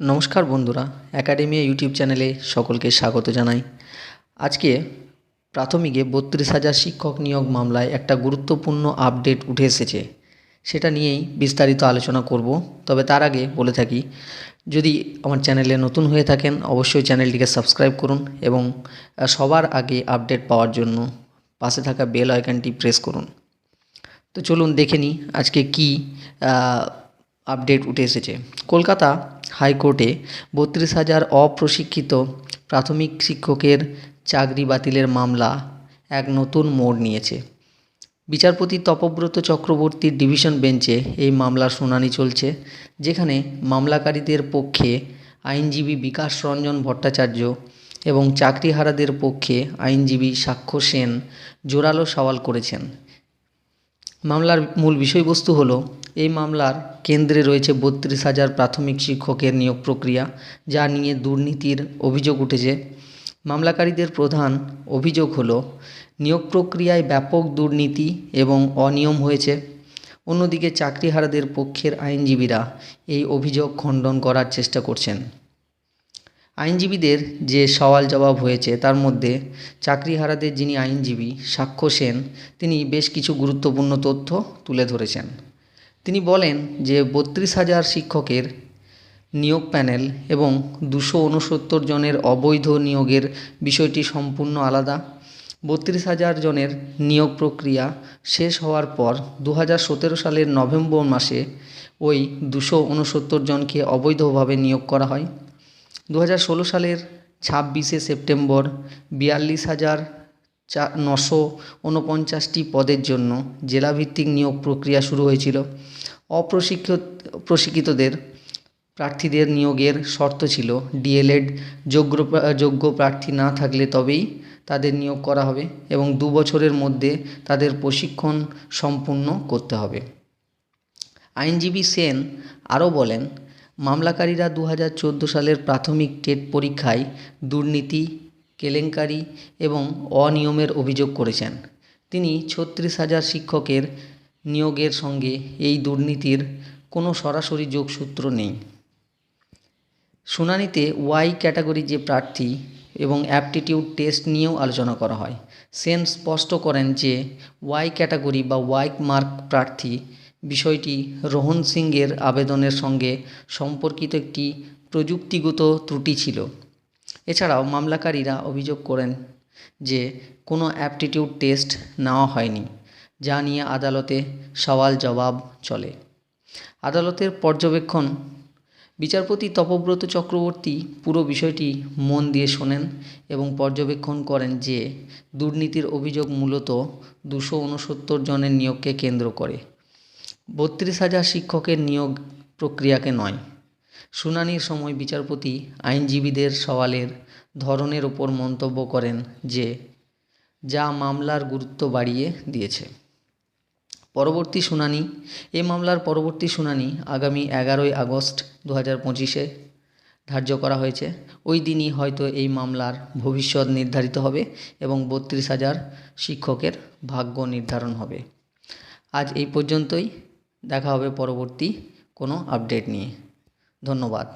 নমস্কার বন্ধুরা academia YouTube চ্যানেলে সকলকে স্বাগত জানাই। আজকে প্রাথমিকে বত্রিশ হাজার শিক্ষক নিয়োগ মামলায় একটা গুরুত্বপূর্ণ আপডেট উঠে এসেছে। সেটা নিয়েই বিস্তারিত আলোচনা করব। তবে তার আগে বলে থাকি, যদি আমার চ্যানেলে নতুন হয়ে থাকেন, অবশ্যই চ্যানেলটিকে সাবস্ক্রাইব করুন এবং সবার আগে আপডেট পাওয়ার জন্য পাশে থাকা বেল আইকনটি প্রেস করুন। তো চলুন দেখে নিই আজকে কি আপডেট উঠে এসেছে। কলকাতা হাইকোর্টে বত্রিশ হাজার অপ্রশিক্ষিত প্রাথমিক শিক্ষকের চাকরি বাতিলের মামলা এক নতুন মোড় নিয়েছে। বিচারপতি তপব্রত চক্রবর্তীর ডিভিশন বেঞ্চে এই মামলার শুনানি চলছে, যেখানে মামলাকারীদের পক্ষে আইনজীবী বিকাশ রঞ্জন ভট্টাচার্য এবং চাকরিহারাদের পক্ষে আইনজীবী সাক্ষ্য সেন জোরালো সওয়াল করেছেন। মামলার মূল বিষয়বস্তু হলো এই মামলার কেন্দ্রে রয়েছে বত্রিশ হাজার প্রাথমিক শিক্ষকের নিয়োগ প্রক্রিয়া, যা নিয়ে দুর্নীতির অভিযোগ উঠেছে। মামলাকারীদের প্রধান অভিযোগ হলো, নিয়োগ প্রক্রিয়ায় ব্যাপক দুর্নীতি এবং অনিয়ম হয়েছে। অন্যদিকে চাকরিহারাদের পক্ষের আইনজীবীরা এই অভিযোগ খণ্ডন করার চেষ্টা করছেন। আইনজীবীদের যে সওয়াল জবাব হয়েছে, তার মধ্যে চাকরিহারাদের যিনি আইনজীবী, সাক্ষ্য সেন, তিনি বেশ কিছু গুরুত্বপূর্ণ তথ্য তুলে ধরেছেন। তিনি বলেন যে বত্রিশ হাজার শিক্ষকের নিয়োগ প্যানেল এবং দুশো উনসত্তর জনের অবৈধ নিয়োগের বিষয়টি সম্পূর্ণ আলাদা। বত্রিশ হাজার জনের নিয়োগ প্রক্রিয়া শেষ হওয়ার পর দু হাজার সতেরো সালের নভেম্বর মাসে ওই দুশো উনসত্তর জনকে অবৈধভাবে নিয়োগ করা হয়। দু হাজার ষোলো সালের ছাব্বিশে সেপ্টেম্বর বিয়াল্লিশ হাজার নশো উনপঞ্চাশটি পদের জন্য জেলাভিত্তিক নিয়োগ প্রক্রিয়া শুরু হয়েছিল। অপ্রশিক্ষিত, প্রশিক্ষিতদের প্রার্থীদের নিয়োগের শর্ত ছিল ডিএলএড। যোগ্য যোগ্য প্রার্থী না থাকলে তবেই তাদের নিয়োগ করা হবে এবং দু বছরের মধ্যে তাদের প্রশিক্ষণ সম্পূর্ণ করতে হবে। আইনজীবী সেন আরও বলেন, মামলাকারীরা দু হাজার চোদ্দ সালের প্রাথমিক টেট পরীক্ষায় দুর্নীতি কেলেঙ্কারি এবং অনিয়মের অভিযোগ করেছেন। তিনি ছত্রিশ হাজার শিক্ষকের নিয়োগের সঙ্গে এই দুর্নীতির কোনো সরাসরি যোগসূত্র নেই। শুনানিতে ওয়াই ক্যাটাগরি যে প্রার্থী এবং অ্যাপটিটিউড টেস্ট নিয়েও আলোচনা করা হয়। সেন স্পষ্ট করেন যে ওয়াই ক্যাটাগরি বা ওয়াই মার্ক প্রার্থী বিষয়টি রোহন সিংয়ের আবেদনের সঙ্গে সম্পর্কিত একটি প্রযুক্তিগত ত্রুটি ছিল। এছাড়াও মামলাকারীরা অভিযোগ করেন যে কোনো অ্যাপটিটিউড টেস্ট নেওয়া হয়নি, যা নিয়ে আদালতে সওয়াল জবাব চলে। আদালতের পর্যবেক্ষণ, বিচারপতি তপব্রত চক্রবর্তী পুরো বিষয়টি মন দিয়ে শোনেন এবং পর্যবেক্ষণ করেন যে দুর্নীতির অভিযোগ মূলত দুশো উনসত্তর জনের নিয়োগকে কেন্দ্র করে। বত্রিশ হাজার শিক্ষকের নিয়োগ প্রক্রিয়াকে নয়। শুনানির সময় বিচারপতি আইনজীবীদের সওয়ালের ধরনের ওপর মন্তব্য করেন যে, যা মামলার গুরুত্ব বাড়িয়ে দিয়েছে। পরবর্তী শুনানি, এ মামলার পরবর্তী শুনানি আগামী এগারোই আগস্ট দু হাজার পঁচিশে ধার্য করা হয়েছে। ওই দিনই হয়তো এই মামলার ভবিষ্যৎ নির্ধারিত হবে এবং বত্রিশ হাজার শিক্ষকের ভাগ্য নির্ধারণ হবে। আজ এই পর্যন্তই। দেখা হবে পরবর্তী কোনো আপডেট নিয়ে। ধন্যবাদ।